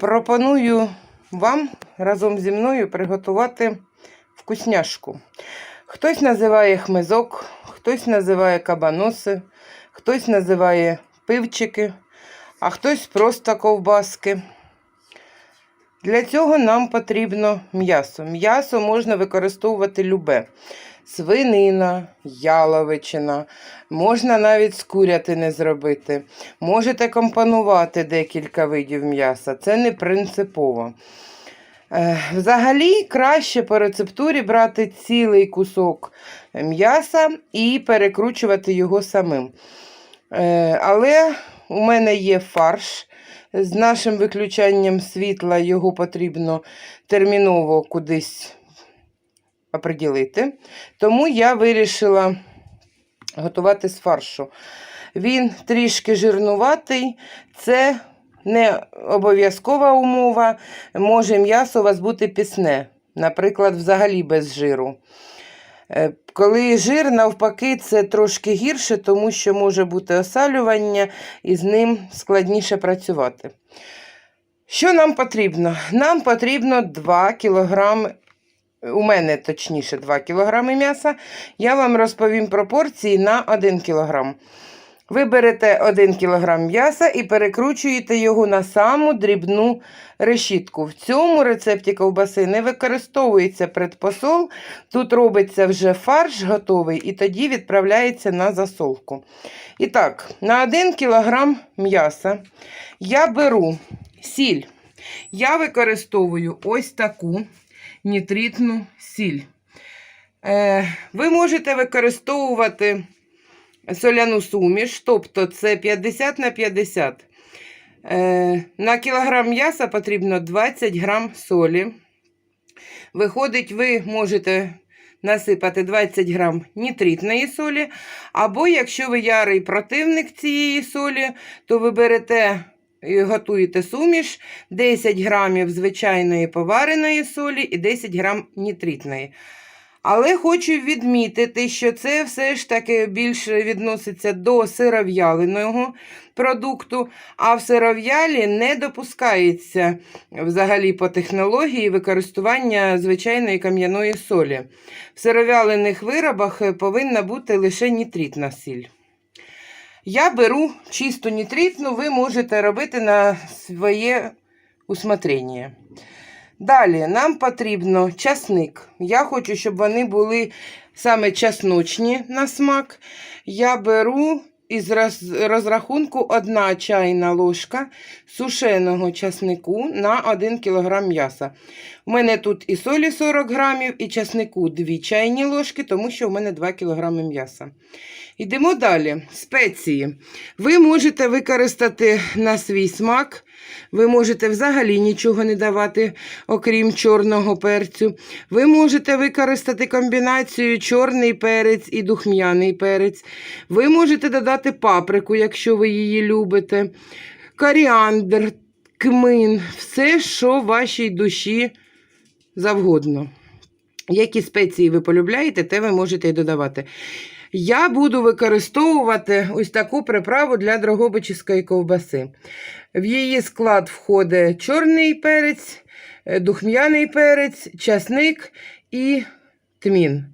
Пропоную вам разом зі мною приготувати вкусняшку. Хтось називає хмизок, хтось називає кабаноси, хтось називає пивчики, а хтось просто ковбаски. Для цього нам потрібно м'ясо. М'ясо можна використовувати любе. Свинина, яловичина, можна навіть з курятини зробити. Можете компонувати декілька видів м'яса. Це не принципово. Е, Взагалі краще по рецептурі брати цілий кусок м'яса і перекручувати його самим. Е, Але у мене є фарш. З нашим виключанням світла його потрібно терміново кудись оприділити. Тому я вирішила готувати з фаршу. Він трішки жирнуватий, це не обов'язкова умова. Може м'ясо у вас бути пісне, наприклад, взагалі без жиру. Е, Коли жир, навпаки, це трошки гірше, тому що може бути осалювання і з ним складніше працювати. Що нам потрібно? Нам потрібно 2 кг, у мене точніше 2 кг м'яса. Я вам розповім пропорції на 1 кг. Ви берете 1 кг м'яса і перекручуєте його на саму дрібну решітку. В цьому рецепті ковбаси не використовується предпосол. Тут робиться вже фарш готовий і тоді відправляється на засолку. І так, на 1 кг м'яса я беру сіль. Я використовую ось таку нітритну сіль. Е, ви можете використовувати соляну суміш, тобто це 50 на 50. Е, на кілограм м'яса потрібно 20 грам солі. Виходить, ви можете насипати 20 грам нітритної солі. Або, якщо ви ярий противник цієї солі, то ви берете готуєте суміш 10 грамів звичайної повареної солі і 10 грам нітритної. Але хочу відмітити, що це все ж таки більше відноситься до сиров'яленого продукту, а в сиров'ялі не допускається взагалі по технології використання звичайної кам'яної солі. В сиров'ялених виробах повинна бути лише нітритна сіль. Я беру чисту нітритну, ви можете робити на своє усмотрення. Далі нам потрібно часник. Я хочу, щоб вони були саме часночні на смак. Я беру із розрахунку 1 чайна ложка сушеного часнику на 1 кг м'яса. У мене тут і солі 40 грамів, і часнику 2 чайні ложки, тому що у мене 2 кг м'яса. Йдемо далі. Спеції. Ви можете використати на свій смак. Ви можете взагалі нічого не давати, окрім чорного перцю. Ви можете використати комбінацію чорний перець і духмяний перець. Ви можете додати паприку, якщо ви її любите, коріандр, кмин, все, що вашій душі завгодно. Які спеції ви полюбляєте, те ви можете і додавати. Я буду використовувати ось таку приправу для дрогобичівської ковбаси. В її склад входить чорний перець, е, духм'яний перець, часник і тмін.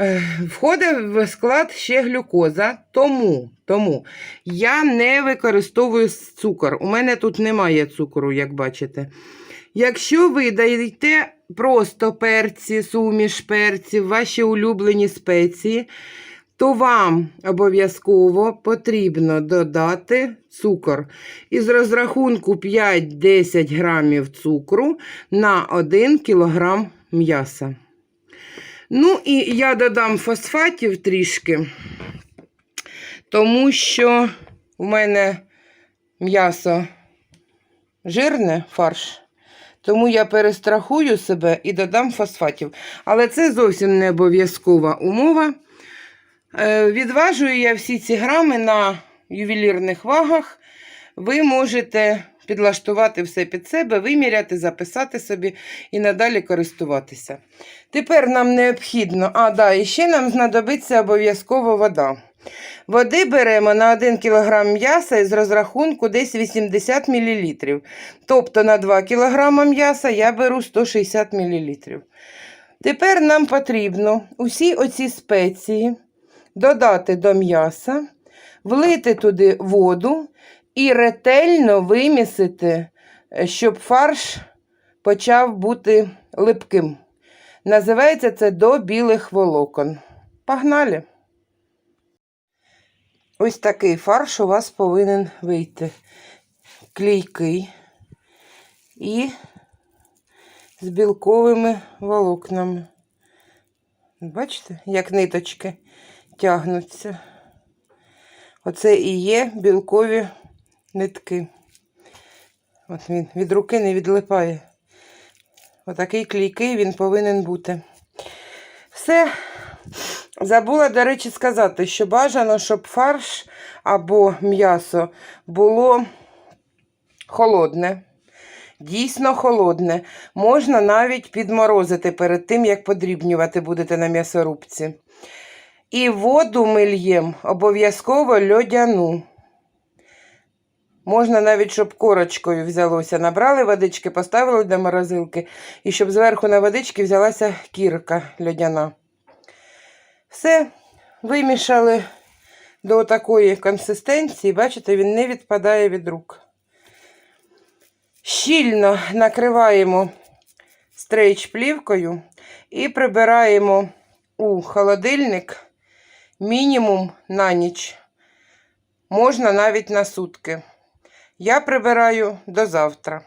Е, Входить в склад ще глюкоза, тому, тому я не використовую цукор. У мене тут немає цукру, як бачите. Якщо ви даєте просто перці, суміш перців, ваші улюблені спеції, то вам обов'язково потрібно додати цукор. Із розрахунку 5-10 грамів цукру на 1 кілограм м'яса. Ну, і я додам фосфатів трішки, тому що у мене м'ясо жирне фарш. Тому я перестрахую себе і додам фосфатів. Але це зовсім не обов'язкова умова. Е, Відважую я всі ці грами на ювелірних вагах. Ви можете підлаштувати все під себе, виміряти, записати собі і надалі користуватися. Тепер нам необхідно, а да, і ще нам знадобиться обов'язково вода. Води беремо на 1 кг м'яса із розрахунку десь 80 мл. Тобто на 2 кг м'яса я беру 160 мл. Тепер нам потрібно усі оці спеції додати до м'яса, влити туди воду і ретельно вимісити, е, щоб фарш почав бути липким. Називається це до білих волокон. Погнали! Ось такий фарш у вас повинен вийти. Клейкий і з білковими волокнами. Бачите, як ниточки тягнуться. Оце і є білкові нитки. От він від руки не відлипає. Отакий клейкий він повинен бути. Все. Забула, до речі, сказати, що бажано, щоб фарш або м'ясо було холодне. Дійсно холодне. Можна навіть підморозити перед тим, як подрібнювати будете на м'ясорубці. І воду ми льємо обов'язково льодяну. Можна навіть, щоб корочкою взялося. Набрали водички, поставили до морозилки, і щоб зверху на водички взялася кірка льодяна. Все, вимішали до такої консистенції, бачите, він не відпадає від рук. Щільно накриваємо стрейч плівкою і прибираємо у холодильник мінімум на ніч. Можна навіть на сутки. Я прибираю до завтра.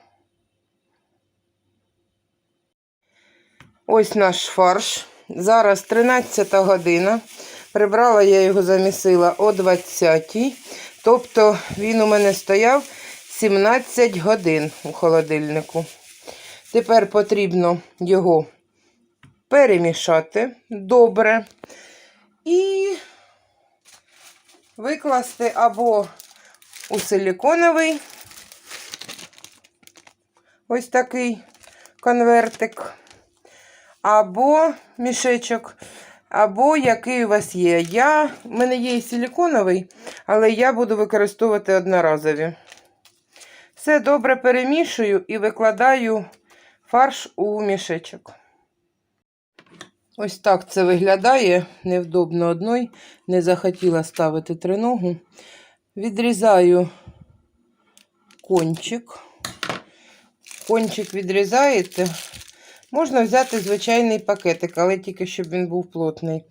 Ось наш фарш. Зараз 13 година. Прибрала я його замісила о 20 Тобто він у мене стояв 17 годин у холодильнику. Тепер потрібно його перемішати добре і викласти або у силіконовий ось такий конвертик, або мішечок, або який у вас є. Я, в мене є і силіконовий, але я буду використовувати одноразові. Все добре перемішую і викладаю фарш у мішечок. Ось так це виглядає. Невдобно одной. Не захотіла ставити триногу. Відрізаю кончик. Кончик відрізаєте. Можна взяти звичайний пакетик, але тільки щоб він був плотний.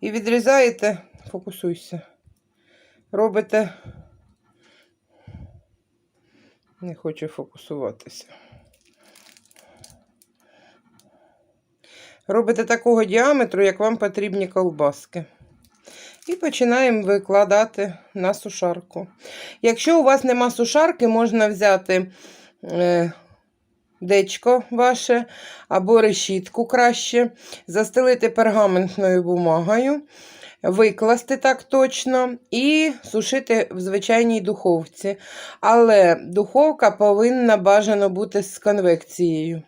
І відрізаєте, фокусуйся. Робите. Не хочу фокусуватися. Робите такого діаметру, як вам потрібні колбаски. І починаємо викладати на сушарку. Якщо у вас нема сушарки, можна взяти е, дечко ваше або решітку краще, застелити пергаментною бумагою, викласти так точно і сушити в звичайній духовці. Але духовка повинна бажано бути з конвекцією.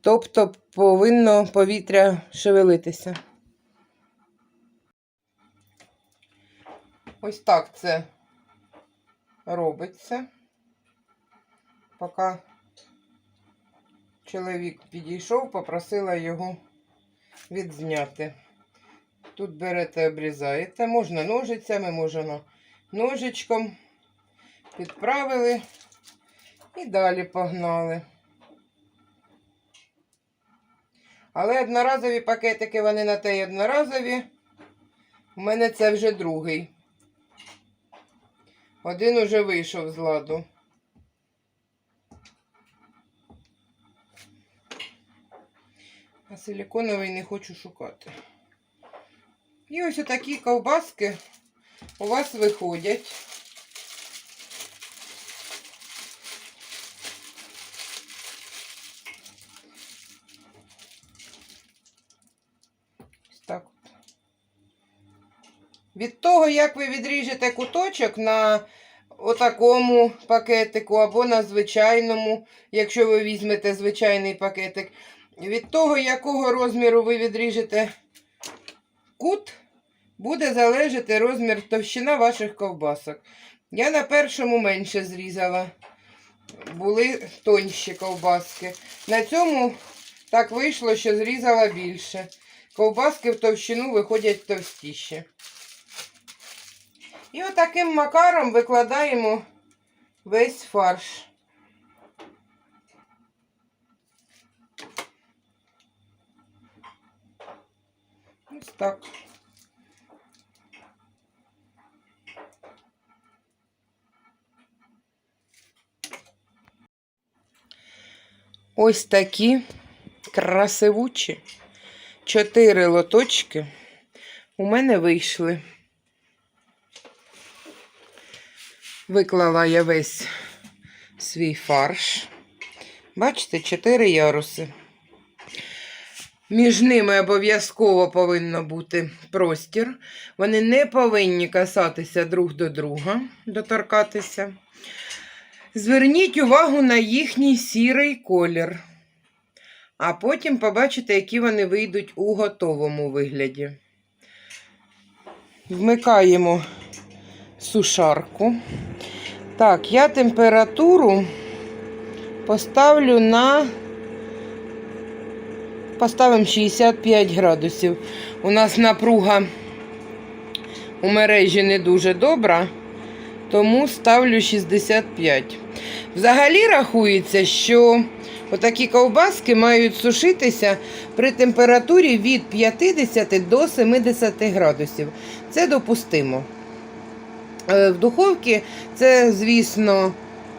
Тобто повинно повітря шевелитися. Ось так це робиться. Поки чоловік підійшов, попросила його відзняти. Тут берете, обрізаєте, можна ножицями, можна ножичком. Підправили і далі погнали. Але одноразові пакетики, вони на те одноразові. У мене це вже другий. Один уже вийшов з ладу. А силіконовий не хочу шукати. І ось такі ковбаски у вас виходять. Від того, як ви відріжете куточок на отакому пакетику або на звичайному, якщо ви візьмете звичайний пакетик, від того, якого розміру ви відріжете кут, буде залежати розмір товщина ваших ковбасок. Я на першому менше зрізала. Були тонші ковбаски. На цьому так вийшло, що зрізала більше. Ковбаски в товщину виходять товстіші. І отаким макаром викладаємо весь фарш. Ось так. Ось такі красивучі чотири лоточки у мене вийшли. Виклала я весь свій фарш. Бачите, чотири яруси. Між ними обов'язково повинно бути простір. Вони не повинні касатися друг до друга, доторкатися. Зверніть увагу на їхній сірий колір. А потім побачите, які вони вийдуть у готовому вигляді. Вмикаємо сушарку. Так, я температуру поставлю на. Поставимо 65 градусів. У нас напруга у мережі не дуже добра, тому ставлю 65. Взагалі рахується, що отакі ковбаски мають сушитися при температурі від 50 до 70 градусів. Це допустимо. Е, В духовці це, звісно,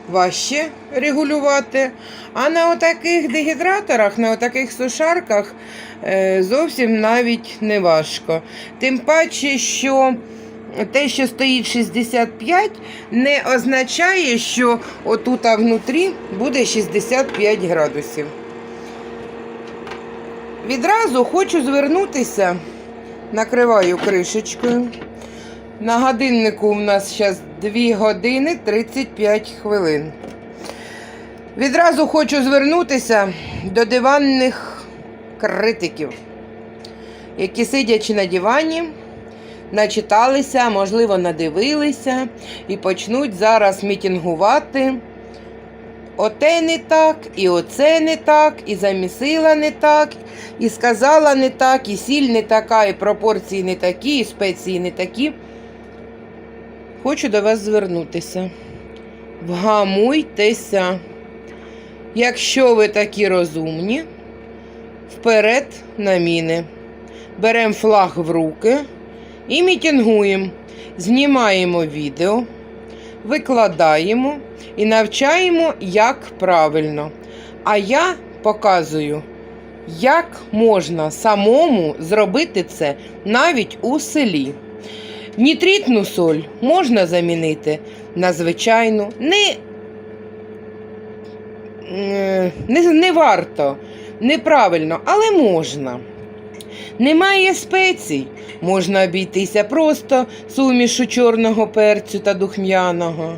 важче регулювати. А на отаких дегідраторах, на отаких сушарках е, зовсім навіть не важко. Тим паче, що те, що стоїть 65, не означає, що отут внутрі буде 65 градусів. Відразу хочу звернутися, накриваю кришечкою. На годиннику у нас зараз 2 години 35 хвилин. Відразу хочу звернутися до диванних критиків, які сидячи на дивані, начиталися, можливо, надивилися і почнуть зараз мітингувати. Оте не так, і оце не так, і замісила не так, і сказала не так, і сіль не така, і пропорції не такі, і спеції не такі. Хочу до вас звернутися. Вгамуйтеся. Якщо ви такі розумні, вперед на міни. Беремо флаг в руки і мітингуємо. Знімаємо відео, викладаємо і навчаємо, як правильно. А я показую, як можна самому зробити це навіть у селі. Нітритну соль можна замінити на звичайну. Не, е, не, не варто, неправильно, але можна. Немає спецій. Можна обійтися просто сумішу чорного перцю та духмяного.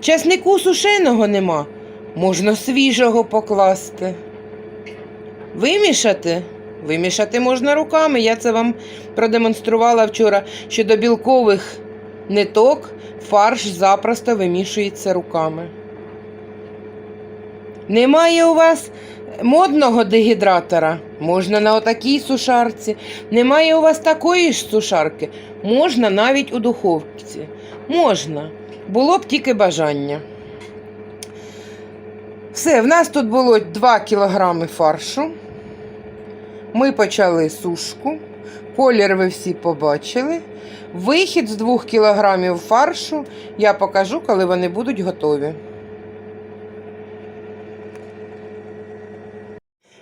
Часнику сушеного нема, можна свіжого покласти. Вимішати? Вимішати можна руками. Я це вам продемонструвала вчора, що до білкових ниток фарш запросто вимішується руками. Немає у вас модного дегідратора, можна на отакій сушарці. Немає у вас такої ж сушарки, можна навіть у духовці. Можна. Було б тільки бажання. Все, в нас тут було 2 кілограми фаршу. Ми почали сушку. Колір ви всі побачили. Вихід з 2 кілограмів фаршу я покажу, коли вони будуть готові.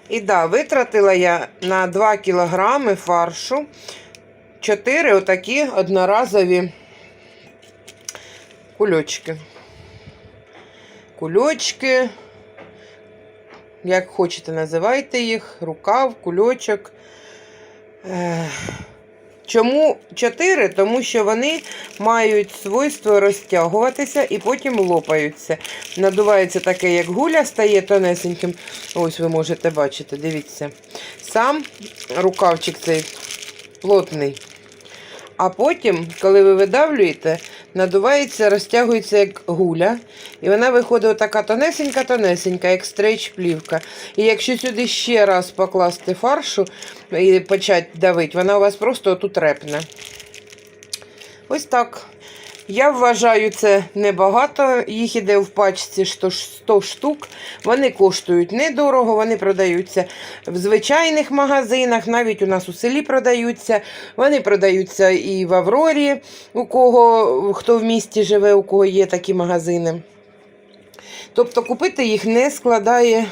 І да, витратила я на 2 кілограми фаршу 4 отакі одноразові кульочки. Кульочки, як хочете, називайте їх, рукав, кульочок. Чому 4? Тому що вони мають свойство розтягуватися і потім лопаються. Надувається таке, як гуля, стає тонесеньким. Ось ви можете бачити, дивіться. Сам рукавчик цей плотний. А потім, коли ви видавлюєте, надувається, розтягується як гуля. І вона виходить така тонесенька-тонесенька, як стрейч-плівка. І якщо сюди ще раз покласти фаршу і почати давити, вона у вас просто отут репне. Ось так. Я вважаю, це небагато. Їх іде в пачці 100 100 штук. Вони коштують недорого, вони продаються в звичайних магазинах, навіть у нас у селі продаються. Вони продаються і в Аврорі, у кого хто в місті живе, у кого є такі магазини. Тобто купити їх не складає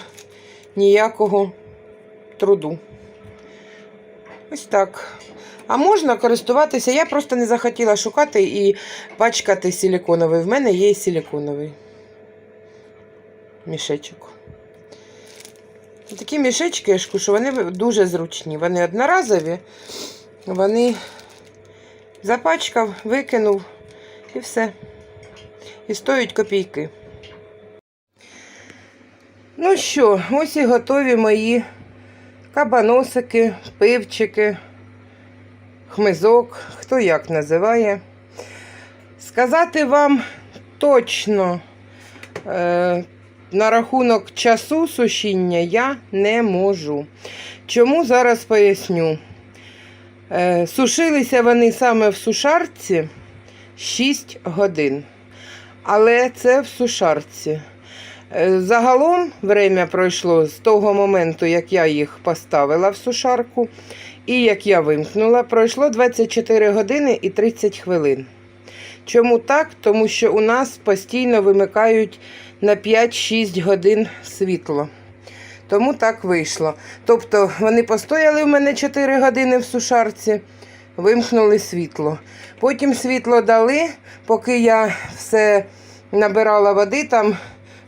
ніякого труду. Ось так. А можна користуватися. Я просто не захотіла шукати і пачкати силіконовий. В мене є силіконовий мішечок. Такі мішечки, я ж кажу, вони дуже зручні. Вони одноразові, вони запачкав, викинув і все. І стоять копійки. Ну що, ось і готові мої кабаносики, пивчики хмизок, хто як називає. Сказати вам точно е, на рахунок часу сушіння я не можу. Чому зараз поясню? Е, сушилися вони саме в сушарці 6 годин. Але це в сушарці. Е, Загалом время пройшло з того моменту, як я їх поставила в сушарку, і як я вимкнула, пройшло 24 години і 30 хвилин. Чому так? Тому що у нас постійно вимикають на 5-6 годин світло. Тому так вийшло. Тобто вони постояли в мене 4 години в сушарці, вимкнули світло. Потім світло дали, поки я все набирала води там,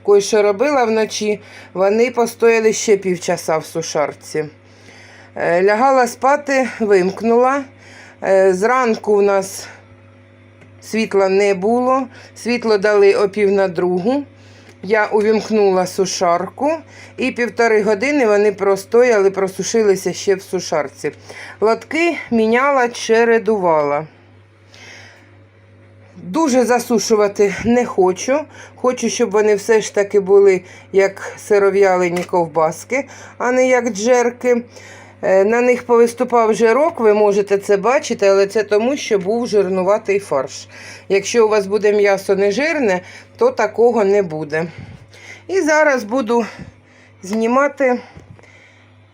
кое-що робила вночі, вони постояли ще півчаса в сушарці. Е, Лягала спати, вимкнула. Е, Зранку в нас світла не було. Світло дали о пів на другу. Я увімкнула сушарку і півтори години вони простояли, просушилися ще в сушарці. Лотки міняла, чередувала. Дуже засушувати не хочу. Хочу, щоб вони все ж таки були як сиров'ялені ковбаски, а не як джерки. Е, На них повиступав жирок, ви можете це бачити, але це тому, що був жирнуватий фарш. Якщо у вас буде м'ясо нежирне, то такого не буде. І зараз буду знімати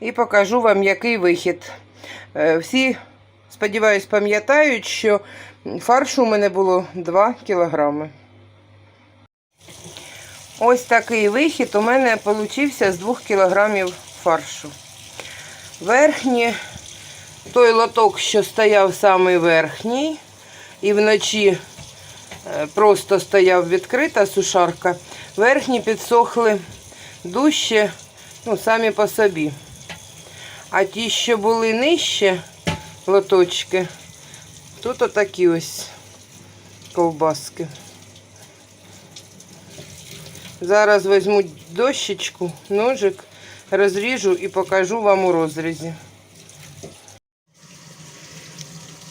і покажу вам, який вихід. Е, Всі, сподіваюсь, пам'ятають, що фаршу у мене було 2 кілограми. Ось такий вихід у мене получився з 2 кілограмів фаршу. Верхній, той лоток, що стояв самий верхній, і вночі е, просто стояв відкрита сушарка. Верхні підсохли дужче, ну, самі по собі. А ті, що були нижче лоточки, тут отакі ось ковбаски. Зараз візьму дощечку, ножик, розріжу і покажу вам у розрізі.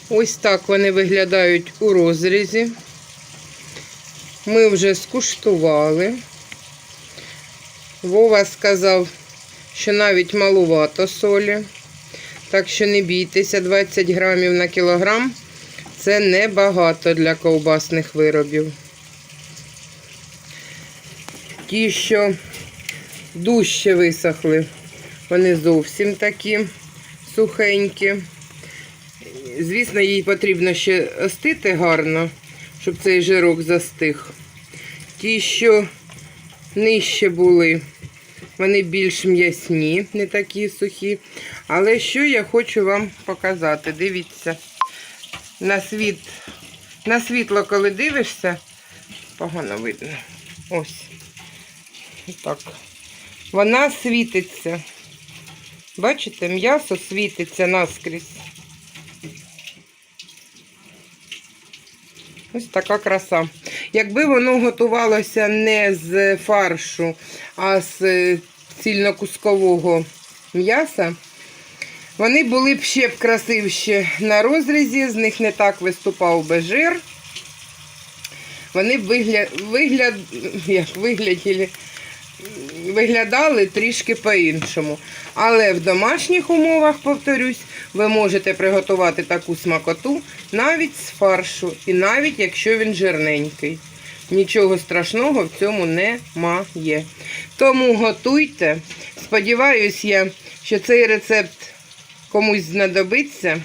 Ось так вони виглядають у розрізі. Ми вже скуштували. Вова сказав, що навіть малувато солі. Так що не бійтеся, 20 грамів на кілограм. Це небагато для ковбасних виробів. Ті, що дужче висохли, вони зовсім такі сухенькі. Звісно, їй потрібно ще остити гарно, щоб цей жирок застиг. Ті, що нижче були, вони більш м'ясні, не такі сухі. Але що я хочу вам показати? Дивіться, на світ, на світло, коли дивишся, погано видно. Ось. Так. Вона світиться. Бачите, м'ясо світиться наскрізь. Ось така краса. Якби воно готувалося не з фаршу, а з цільнокускового м'яса, Вони були б ще б красивші на розрізі, з них не так виступав би жир. Вони б вигля... вигляд... виглядали трішки по-іншому. Але в домашніх умовах, повторюсь, ви можете приготувати таку смакоту навіть з фаршу, і навіть якщо він жирненький. Нічого страшного в цьому немає. Тому готуйте. Сподіваюсь я, що цей рецепт комусь знадобиться,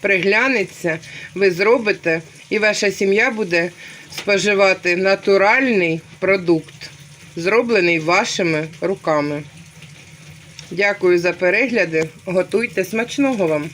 приглянеться, ви зробите, і ваша сім'я буде споживати натуральний продукт, зроблений вашими руками. Дякую за перегляди. Готуйте смачного вам!